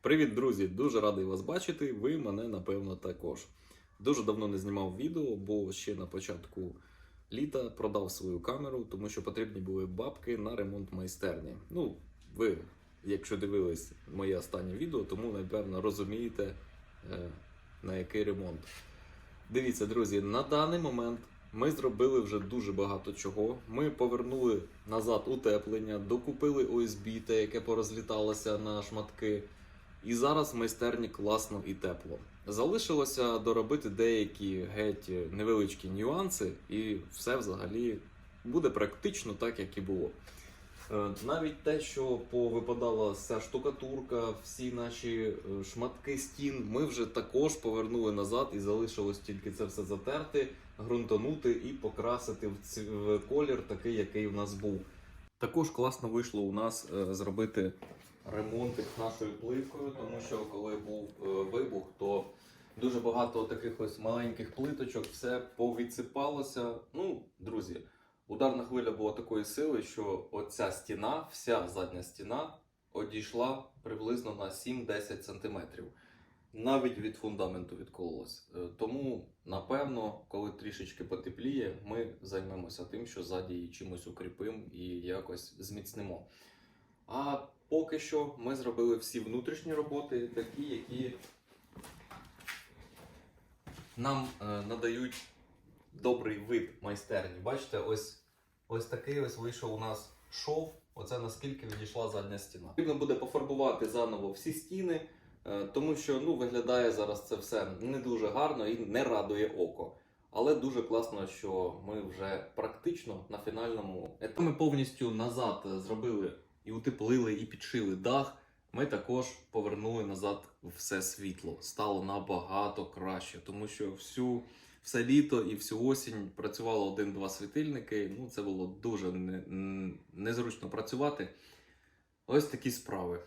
Привіт, друзі! Дуже радий вас бачити. Ви мене, напевно, також. Дуже давно не знімав відео, бо ще на початку літа продав свою камеру, тому що потрібні були бабки на ремонт майстерні. Ну, ви, якщо дивились моє останнє відео, тому, напевно, розумієте, е, на який ремонт. Дивіться, друзі, на даний момент ми зробили вже дуже багато чого. Ми повернули назад утеплення, докупили ОСБ, те, яке порозліталося на шматки. І зараз в майстерні класно і тепло. Залишилося доробити деякі геть невеличкі нюанси, і все взагалі буде практично так, як і було. Е, Навіть те, що повипадала вся штукатурка, всі наші е, шматки стін, ми вже також повернули назад і залишилось тільки це все затерти, ґрунтанути і покрасити в колір такий, який в нас був. Також класно вийшло у нас е, зробити ремонтик нашою плиткою, тому що коли був е, вибух, то дуже багато таких ось маленьких плиточок, все повідсипалося. Ну, друзі, ударна хвиля була такої сили, що оця стіна, вся задня стіна, одійшла приблизно на 7-10 сантиметрів. Навіть від фундаменту відкололось. Е, Тому, напевно, коли трішечки потепліє, ми займемося тим, що ззаді її чимось укріпимо і якось зміцнимо. А поки що ми зробили всі внутрішні роботи, такі, які нам е, надають добрий вид майстерні. Бачите, ось, ось такий ось вийшов у нас шов. Оце наскільки відійшла задня стіна. Потрібно буде пофарбувати заново всі стіни, тому що ну, виглядає зараз це все не дуже гарно і не радує око. Але дуже класно, що ми вже практично на фінальному етапі. Ми повністю назад е, зробили і утеплили, і підшили дах. Ми також повернули назад все світло. Стало набагато краще, тому що всю все літо і всю осінь працювало один-два світильники. Ну це було дуже не, незручно працювати. Ось такі справи.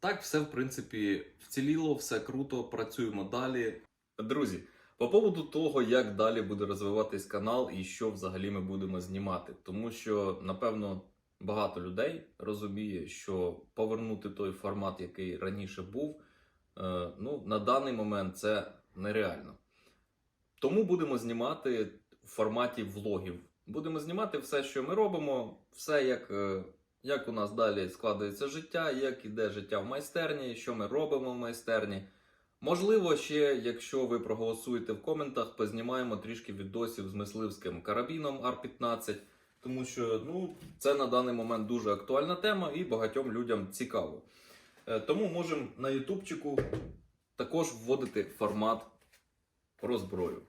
Так, все в принципі вціліло, все круто, працюємо далі. Друзі, по поводу того, як далі буде розвиватись канал і що взагалі ми будемо знімати, тому що напевно багато людей розуміє, що повернути той формат, який раніше був, е, ну на даний момент це нереально. Тому будемо знімати в форматі влогів. Будемо знімати все, що ми робимо, все як, е, як у нас далі складається життя, як іде життя в майстерні, що ми робимо в майстерні. Можливо, ще, якщо ви проголосуєте в коментах, познімаємо трішки відосів з мисливським карабіном R15, тому що ну, це на даний момент дуже актуальна тема і багатьом людям цікаво. Е, Тому можемо на ютубчику також вводити формат про зброю.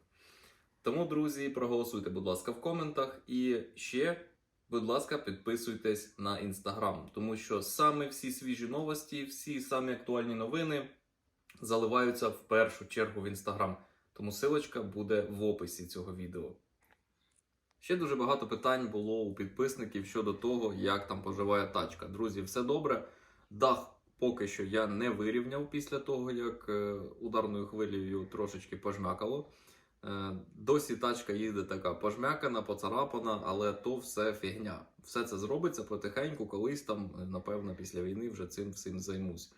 Тому, друзі, проголосуйте, будь ласка, в коментах. І ще, будь ласка, підписуйтесь на інстаграм, тому що саме всі свіжі новості, всі самі актуальні новини заливаються в першу чергу в інстаграм. Тому силочка буде в описі цього відео. Ще дуже багато питань було у підписників щодо того, як там поживає тачка. Друзі, все добре. Дах поки що я не вирівняв після того, як е, ударною хвилею трошечки пожмякало. Е, Досі тачка їде така пожмякана, поцарапана, але то все фігня. Все це зробиться потихеньку, колись там, е, напевно, після війни вже цим всім займусь.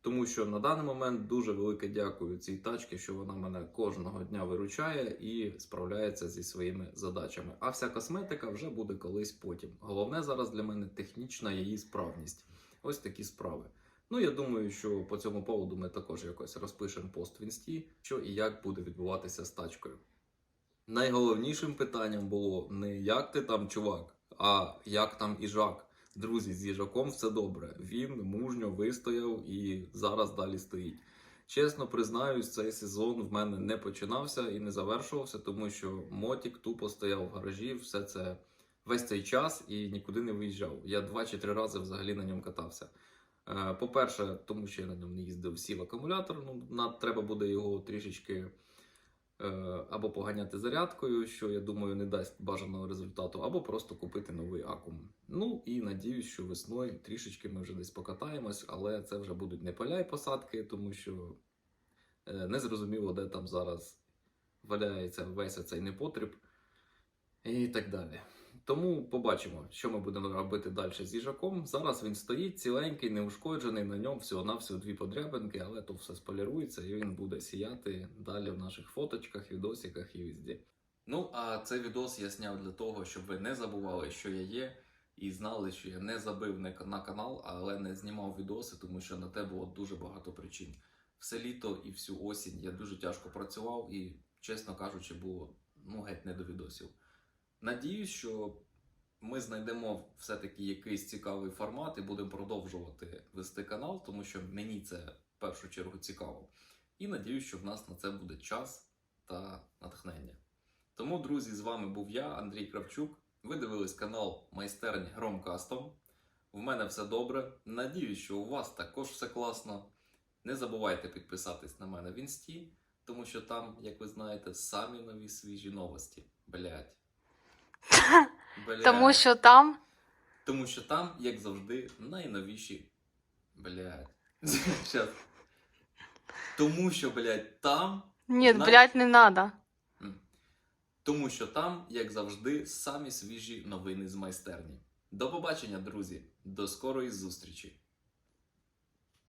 Тому що на даний момент дуже велике дякую цій тачці, що вона мене кожного дня виручає і справляється зі своїми задачами. А вся косметика вже буде колись потім. Головне зараз для мене технічна її справність. Ось такі справи. Ну, я думаю, що по цьому поводу ми також якось розпишемо пост в інсті, що і як буде відбуватися з тачкою. Найголовнішим питанням було не як ти там, чувак, а як там іжак. Друзі, з їжаком все добре. Він мужньо вистояв і зараз далі стоїть. Чесно признаюсь, цей сезон в мене не починався і не завершувався, тому що мотік тупо стояв в гаражі, все це весь цей час і нікуди не виїжджав. Я два чи три рази взагалі на ньому катався. Е, По-перше, тому що я на ньому не їздив сів акумулятор. Ну, треба буде його трішечки е, або поганяти зарядкою, що я думаю не дасть бажаного результату, або просто купити новий акум. Ну і надіюсь, що весною трішечки ми вже десь покатаємось, але це вже будуть не поля і посадки, тому що е, не зрозуміло, де там зараз валяється весь цей непотріб і так далі. Тому побачимо, що ми будемо робити далі з їжаком. Зараз він стоїть ціленький, неушкоджений, на ньому всього-навсього дві подряпинки, але то все сполірується і він буде сіяти далі в наших фоточках, відосиках і везде. Ну, а цей відос я зняв для того, щоб ви не забували, що я є, і знали, що я не забив на канал, але не знімав відоси, тому що на те було дуже багато причин. Все літо і всю осінь я дуже тяжко працював і, чесно кажучи, було ну, геть не до відосів. Надіюсь, що ми знайдемо все-таки якийсь цікавий формат і будемо продовжувати вести канал, тому що мені це в першу чергу цікаво. І надіюсь, що в нас на це буде час та натхнення. Тому, друзі, з вами був я, Андрій Кравчук. Ви дивились канал Майстерні Громкастом. В мене все добре. Надіюсь, що у вас також все класно. Не забувайте підписатись на мене в інсті, тому що там, як ви знаєте, самі нові свіжі новості. Блять. Блять. Тому що там. Тому що там, як завжди, найновіші. Блять. Щас. Тому що, блять, там. Ні, На- блядь, не надо. Тому що там, як завжди, самі свіжі новини з майстерні. До побачення, друзі! До скорої зустрічі!